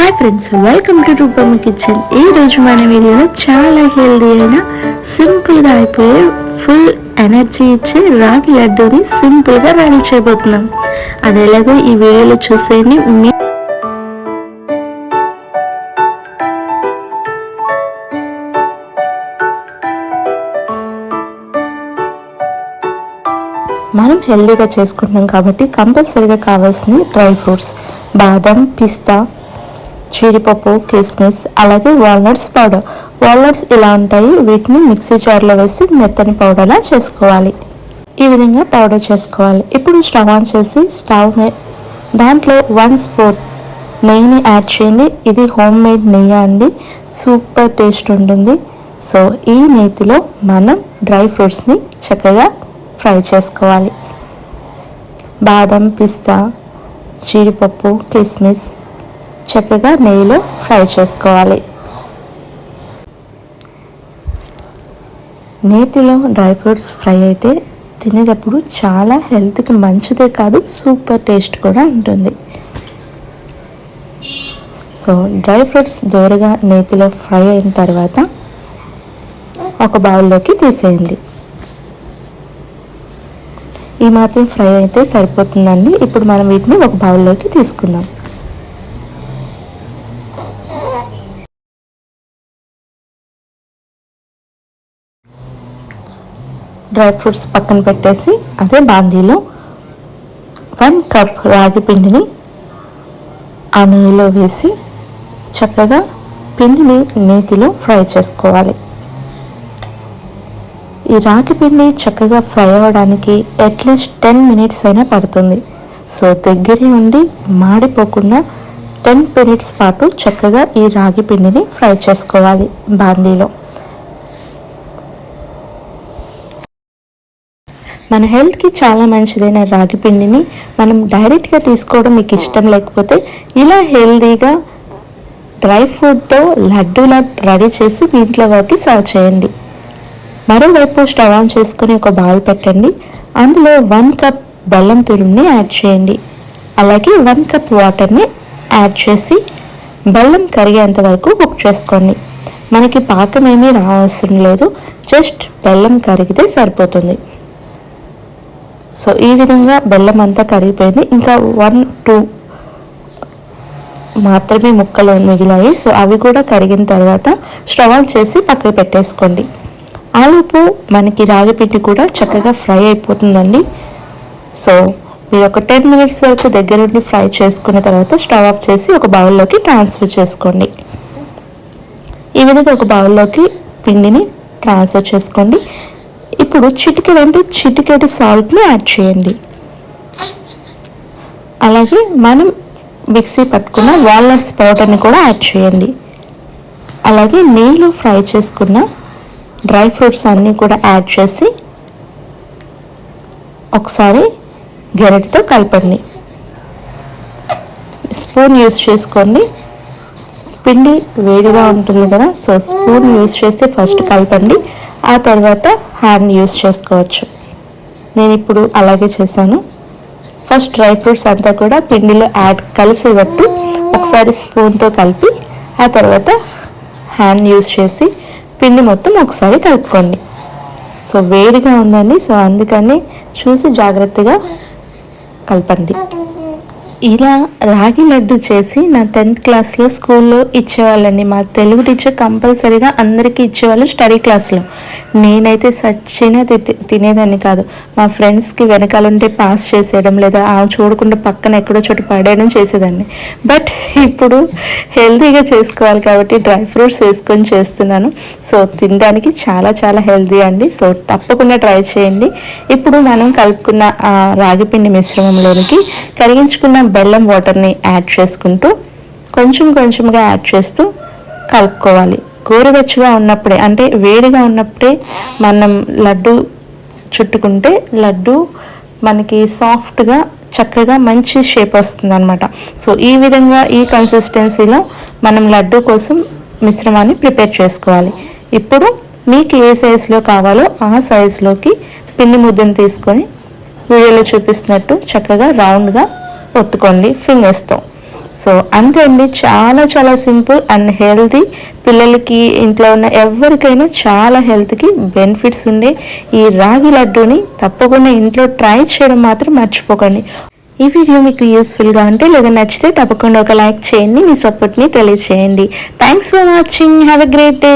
Hi friends welcome to Roopamma kitchen ఈ రోజు మన వీడియోలో చాలా హెల్దీ అయిన సింపుల్గా అయిపోయే ఫుల్ ఎనర్జీ ఇచ్చే రాగి లడ్డూని సింపుల్గా రెడీ చేయబోతున్నాం. అది ఎలాగో ఈ వీడియోలో చూసేయండి. మీ మనం హెల్దీగా చేసుకుంటున్నాం కాబట్టి కంపల్సరీగా కావాల్సిన డ్రై ఫ్రూట్స్. బాదం పిస్తా జీడిపప్పు కిస్మిస్ అలాగే వాల్నట్స్ పౌడర్. వాల్నట్స్ ఇలా ఉంటాయి. వీటిని మిక్సీ జార్లో వేసి మెత్తని పౌడర్లా చేసుకోవాలి. ఈ విధంగా పౌడర్ చేసుకోవాలి. ఇప్పుడు స్టవ్ ఆన్ చేసి స్టవ్ దాంట్లో వన్ స్పూన్ నెయ్యిని యాడ్ చేయండి. ఇది హోమ్ మేడ్ నెయ్యి అండి. సూపర్ టేస్ట్ ఉంటుంది. సో ఈ నేతిలో మనం డ్రై ఫ్రూట్స్ని చక్కగా ఫ్రై చేసుకోవాలి. బాదం పిస్తా జీడిపప్పు కిస్మిస్ చక్కగా నెయ్యిలో ఫ్రై చేసుకోవాలి. నేతిలో డ్రై ఫ్రూట్స్ ఫ్రై అయితే తినేటప్పుడు చాలా హెల్త్కి మంచిదే కాదు సూపర్ టేస్ట్ కూడా ఉంటుంది. సో డ్రై ఫ్రూట్స్ దోరగా నేతిలో ఫ్రై అయిన తర్వాత ఒక బౌల్లోకి తీసేయండి. ఈ మాత్రం ఫ్రై అయితే సరిపోతుందండి. ఇప్పుడు మనం వీటిని ఒక బౌల్లోకి తీసుకుందాం. డ్రై ఫ్రూట్స్ పక్కన పెట్టేసి అదే బాందీలో వన్ కప్ రాగి పిండిని ఆ నెయ్యిలో వేసి చక్కగా పిండిని నేతిలో ఫ్రై చేసుకోవాలి. ఈ రాగి పిండి చక్కగా ఫ్రై అవ్వడానికి అట్లీస్ట్ టెన్ మినిట్స్ అయినా పడుతుంది. సో దగ్గరే ఉండి మాడిపోకుండా టెన్ మినిట్స్ పాటు చక్కగా ఈ రాగి పిండిని ఫ్రై చేసుకోవాలి బాండీలో. మన హెల్త్కి చాలా మంచిదైన రాగి పిండిని మనం డైరెక్ట్గా తీసుకోవడం మీకు ఇష్టం లేకపోతే ఇలా హెల్తీగా డ్రై ఫ్రూట్తో లడ్డూలా రెడీ చేసి మీ ఇంట్లో వారికి సర్వ్ చేయండి. మరోవైపు స్టవ్ ఆన్ చేసుకుని ఒక బౌల్ పెట్టండి. అందులో వన్ కప్ బెల్లం తురుముని యాడ్ చేయండి. అలాగే వన్ కప్ వాటర్ని యాడ్ చేసి బెల్లం కరిగేంత వరకు కుక్ చేసుకోండి. మనకి పాకం ఏమీ రావాల్సిన లేదు. జస్ట్ బెల్లం కరిగితే సరిపోతుంది. సో ఈ విధంగా బెల్లం అంతా కరిగిపోయింది. ఇంకా వన్ టూ మాత్రమే ముక్కలు మిగిలాయి. సో అవి కూడా కరిగిన తర్వాత స్టవ్ ఆన్ చేసి పక్కకు పెట్టేసుకోండి. ఆలోపు మనకి రాగి పిండి కూడా చక్కగా ఫ్రై అయిపోతుందండి. సో మీరు ఒక టెన్ మినిట్స్ వరకు దగ్గరుండి ఫ్రై చేసుకున్న తర్వాత స్టవ్ ఆఫ్ చేసి ఒక బౌల్లోకి ట్రాన్స్ఫర్ చేసుకోండి. ఈ విధంగా ఒక బౌల్లోకి పిండిని ట్రాన్స్ఫర్ చేసుకోండి. ఇప్పుడు చిటికెడు అంటే చిటికెడు సాల్ట్ని యాడ్ చేయండి. అలాగే మనం మిక్సీ పట్టుకున్న వాల్నట్స్ పౌడర్ని కూడా యాడ్ చేయండి. అలాగే నెయ్యిలో ఫ్రై చేసుకున్న డ్రై ఫ్రూట్స్ అన్నీ కూడా యాడ్ చేసి ఒకసారి గెరెట్తో కలపండి. స్పూన్ యూస్ చేసుకోండి. పిండి వేడిగా ఉంటుంది కదా సో స్పూన్ యూస్ చేసి ఫస్ట్ కలపండి. ఆ తర్వాత హ్యాండ్ యూస్ చేసుకోవచ్చు. నేను ఇప్పుడు అలాగే చేశాను. ఫస్ట్ డ్రై ఫ్రూట్స్ అంతా కూడా పిండిలో యాడ్ కలిసేటట్టు ఒకసారి స్పూన్తో కలిపి ఆ తర్వాత హ్యాండ్ యూస్ చేసి పిండి మొత్తం ఒకసారి కలుపుకోండి. సో వేడిగా ఉందండి. సో అందుకని చూసి జాగ్రత్తగా కలపండి ఇలా రాగి లడ్డు చేసి నా టెన్త్ క్లాస్లో స్కూల్లో ఇచ్చేవాళ్ళండి. మా తెలుగు టీచర్ కంపల్సరీగా అందరికీ ఇచ్చేవాళ్ళు స్టడీ క్లాస్లో. నేనైతే సచ్చినా తినేదాన్ని కాదు. మా ఫ్రెండ్స్కి వెనకాలంటే పాస్ చేసేయడం లేదా ఆమె చూడకుండా పక్కన ఎక్కడో చోటు పడేయడం చేసేదాన్ని. బట్ ఇప్పుడు హెల్తీగా చేసుకోవాలి కాబట్టి డ్రై ఫ్రూట్స్ వేసుకొని చేస్తున్నాను. సో తినడానికి చాలా చాలా హెల్తీ అండి. సో తప్పకుండా ట్రై చేయండి. ఇప్పుడు మనం కలుపుకున్న రాగి పిండి మిశ్రమంలోనికి కరిగించుకున్న బెల్లం వాటర్ని యాడ్ చేసుకుంటూ కొంచెం కొంచెంగా యాడ్ చేస్తూ కలుపుకోవాలి. గోరువెచ్చగా ఉన్నప్పుడే అంటే వేడిగా ఉన్నప్పుడే మనం లడ్డు చుట్టుకుంటే లడ్డు మనకి సాఫ్ట్గా చక్కగా మంచి షేప్ వస్తుంది అనమాట సో ఈ విధంగా ఈ కన్సిస్టెన్సీలో మనం లడ్డు కోసం మిశ్రమాన్ని ప్రిపేర్ చేసుకోవాలి. ఇప్పుడు మీకు ఏ సైజులో కావాలో ఆ సైజులోకి పిండి ముద్దను తీసుకొని వీడియోలో చూపిస్తున్నట్టు చక్కగా రౌండ్గా ఒత్తుకోండి ఫింగర్స్తో సో అంతే అండి. చాలా చాలా సింపుల్ అండ్ హెల్తీ. పిల్లలకి ఇంట్లో ఉన్న ఎవరికైనా చాలా హెల్త్కి బెనిఫిట్స్ ఉండే ఈ రాగి లడ్డూని తప్పకుండా ఇంట్లో ట్రై చేయడం మాత్రం మర్చిపోకండి. ఈ వీడియో మీకు యూస్ఫుల్గా ఉంటే లేదా నచ్చితే తప్పకుండా ఒక లైక్ చేయండి. మీ సపోర్ట్ని తెలియచేయండి. Thanks for watching. Have a great day.